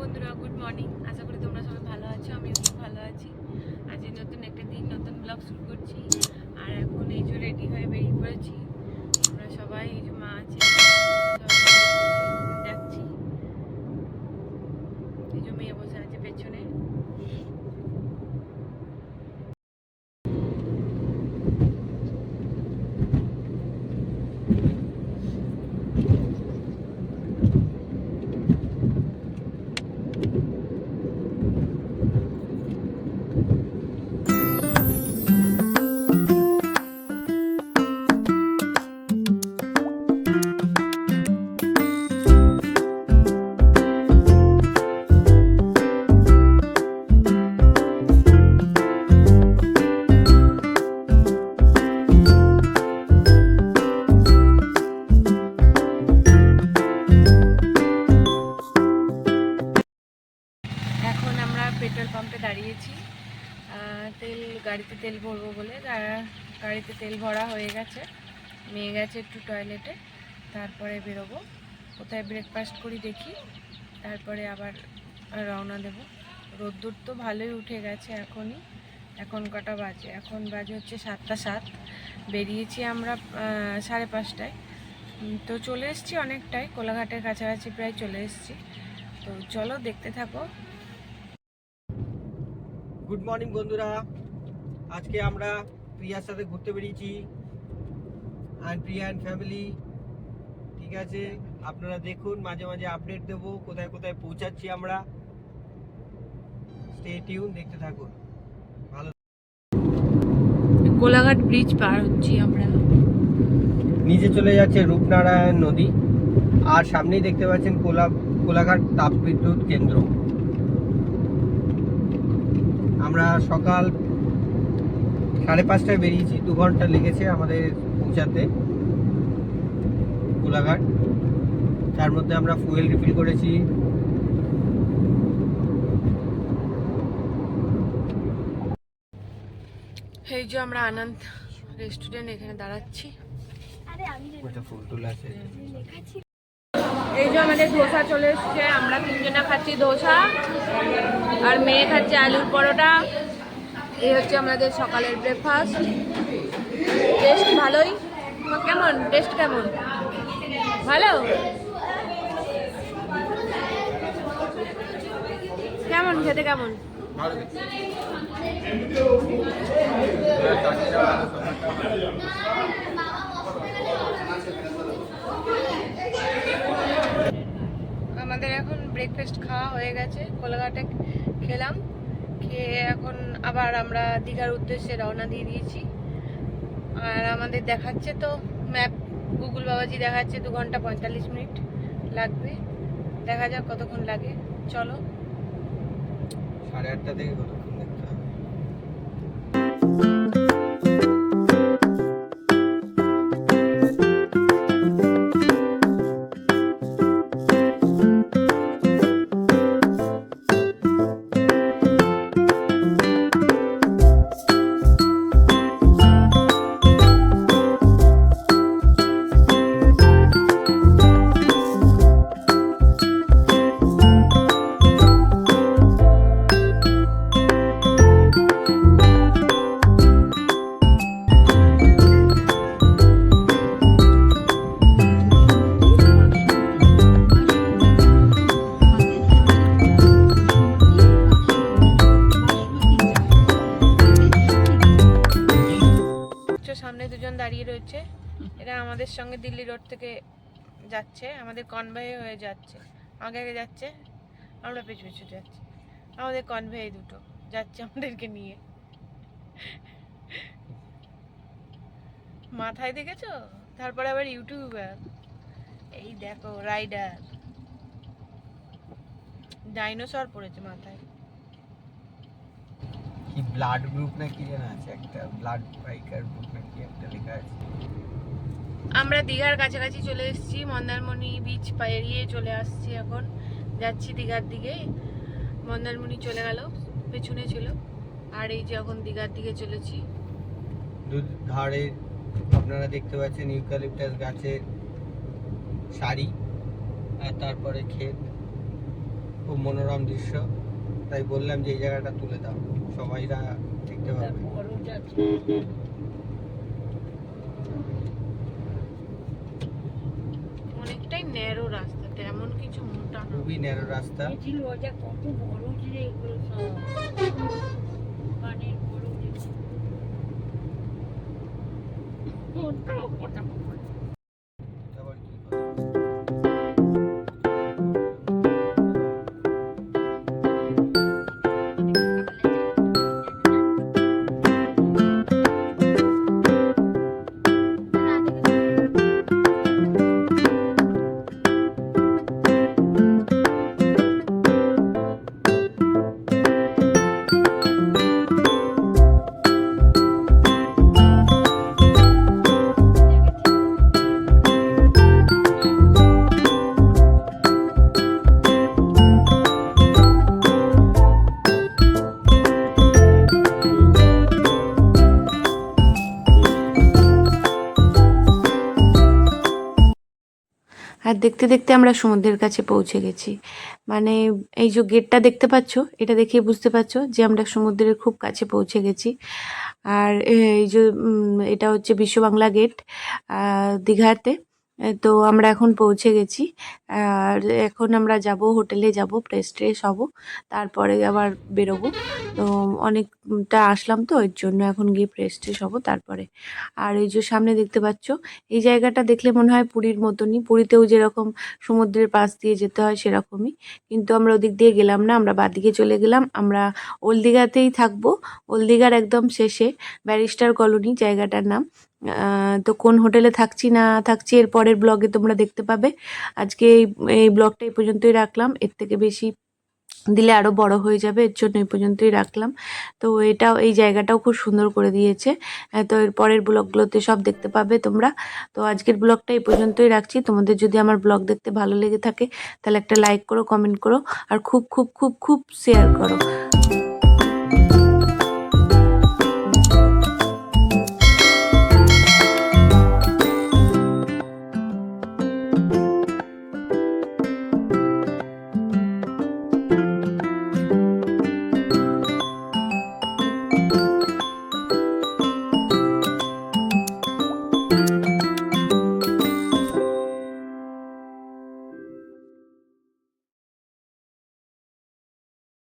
বন্ধুরা good morning আশা করি তোমরা সবাই ভালো আছো, আমিও খুব ভালো আছি। আজ নতুন একটা দিন, নতুন ব্লগ শুরু করছি। আর এখন এই যে রেডি হয়ে বেরিয়ে পড়েছি। আমরা সবাই এই মা আছে গাড়িতে তেল ভরবো বলে গাড়িতে তেল ভরা হয়ে গেছে। মেয়ে গেছে একটু টয়লেটে তারপরে বেরোবো। কোথায় ব্রেকফাস্ট করি দেখি, তারপরে আবার রওনা দেব। রোদ্দুর তো ভালোই উঠে গেছে এখনই, এখন কটা বাজে? এখন বাজে হচ্ছে সাতটা সাত। বেরিয়েছি আমরা সাড়ে পাঁচটায়। তো চলে এসেছি অনেকটাই কোলাঘাটের কাছাকাছি প্রায় চলে এসেছি। তো চলো দেখতে থাকো। গুড মর্নিং বন্ধুরা। আজকে আমরা প্রিয়ার সাথে ঘুরতে বেরিয়েছি। অ্যান্ড প্রিয়া অ্যান্ড ফ্যামিলি ঠিক আছে? আপনারা দেখুন মাঝে মাঝে আপডেট দেব কোথায় কোথায় পৌঁছাচ্ছি আমরা। স্টে টিউন দেখতে থাকুন। ভালো কোলাঘাট ব্রিজ পার হচ্ছি আমরা। নিচে চলে যাচ্ছে রূপনারায়ণ নদী। আর সামনেই দেখতে পাচ্ছেন কোলা কোলাঘাট তাপবিদ্যুৎ কেন্দ্র। আমরা সকাল সাড়ে পাঁচটায় বেরিয়েছি দু ঘণ্টা লেগেছে আমাদের পৌঁছাতে কোলাঘাট তার মধ্যে আমরা ফুয়েল রিফিল করেছি। এই যে আমরা আনন্দ রেস্টুরেন্ট এখানে দাঁড়াচ্ছি। ওটা ফুল টুল আছে। এই যে আমাদের ধোসা চলে এসছে আমরা তিনজনা খাচ্ছি ধোসা আর মেয়ে খাচ্ছে আলুর পরোটা। এই হচ্ছে আমাদের সকালের ব্রেকফাস্ট টেস্ট ভালোই? কেমন? টেস্ট কেমন? ভালো? কেমন? খেতে কেমন? আমাদের এখন ব্রেকফাস্ট খাওয়া হয়ে গেছে। কোলাঘাটে খেলাম। খেয়ে এখন আবার আমরা দীঘার উদ্দেশ্যে রওনা দিয়ে দিয়েছি। আর আমাদের দেখাচ্ছে তো ম্যাপ, গুগল বাবাজি দেখাচ্ছে দু ঘণ্টা পঁয়তাল্লিশ মিনিট লাগবে। দেখা যাক কতক্ষণ লাগে। চলো। সাড়ে আটটা থেকে কতক্ষণ দেখতে হবে? সামনে দুজন দাঁড়িয়ে রয়েছে। এরা আমাদের সঙ্গে দিল্লি রোড থেকে যাচ্ছে। আমাদের কনভয়ে হয়ে যাচ্ছে। আগে আগে যাচ্ছে। আমরা পিছু পিছু যাচ্ছি। আমাদের কনভয়ে দুটো যাচ্ছে আমাদেরকে নিয়ে। মাথায় দেখেছ? তারপরে আবার ইউটিউবার এই দেখো রাইডার ডাইনোসর পড়েছে মাথায়। কি ব্লাড গ্রুপ না কি যেন আছে একটা ব্লাড বাইকার গ্রুপ না কি একটা লেখা আছে। আমরা দীঘার কাছাকাছি চলে এসেছি মন্দারমণি বিচ পেরিয়ে চলে আসছি এখন। যাচ্ছি দীঘার দিকে। মন্দারমণি চলে গেল পেছনে ছিল। আর এই যে এখন দীঘার দিকে চলেছি। ধারে আপনারা দেখতে পাচ্ছেন ইউক্যালিপটাস গাছের সারি আর তারপরে ক্ষেত। খুব মনোরম দৃশ্য। তাই বললাম যে এই জায়গাটা তুলে দাও। সবাইরা দেখতে পাবে অনেকটাই ন্যারো রাস্তা তেমন কিছু মোটা না। খুবই ন্যারো রাস্তা। ছিল ওটা কত বড় ছিল এগুলো সব। পানির বড় ছিল আর দেখতে দেখতে আমরা সমুদ্রের কাছে পৌঁছে গেছি। মানে এই যে গেটটা দেখতে পাচ্ছ, এটা দেখে বুঝতে পারছ যে আমরা সমুদ্রের খুব কাছে পৌঁছে গেছি। আর এই যে এটা হচ্ছে বিশ্ব বাংলা গেট দীঘাতে। তো আমরা এখন পৌঁছে গেছি। আর এখন আমরা যাব, হোটেলে যাব ফ্রেশ ট্রেশ হব, তারপরে আবার বেরোবো। তো অনেকটা আসলাম তো, এর জন্য এখন গিয়ে ফ্রেশ ট্রেশ হব তারপরে। আর এই যে সামনে দেখতে পাচ্ছ, এই জায়গাটা দেখলে মনে হয় পুরীর মতনই। পুরীতেও যেরকম সমুদ্রের পাশ দিয়ে যেতে হয় সেরকমই। কিন্তু আমরা ওদিক দিয়ে গেলাম না, আমরা বাদিকে চলে গেলাম। আমরা ওল্ড দীঘাতেই থাকব ওল্ড দীঘার একদম শেষে ব্যারিস্টার কলোনি জায়গাটার নাম। তো কোন হোটেলে থাকছি না থাকছি, এর পরের ব্লগে তোমরা দেখতে পাবে। আজকে এই এই ব্লগটা এই পর্যন্তই রাখলাম। এর থেকে বেশি দিলে আরও বড় হয়ে যাবে, এর জন্য এই পর্যন্তই রাখলাম। তো এটাও, এই জায়গাটাও খুব সুন্দর করে দিয়েছে। তো এর পরের ব্লগগুলোতে সব দেখতে পাবে তোমরা। তো আজকের ব্লগটা এই পর্যন্তই রাখছি। তোমাদের যদি আমার ব্লগ দেখতে ভালো লেগে থাকে, তাহলে একটা লাইক করো, কমেন্ট করো, আর খুব খুব খুব খুব শেয়ার করো।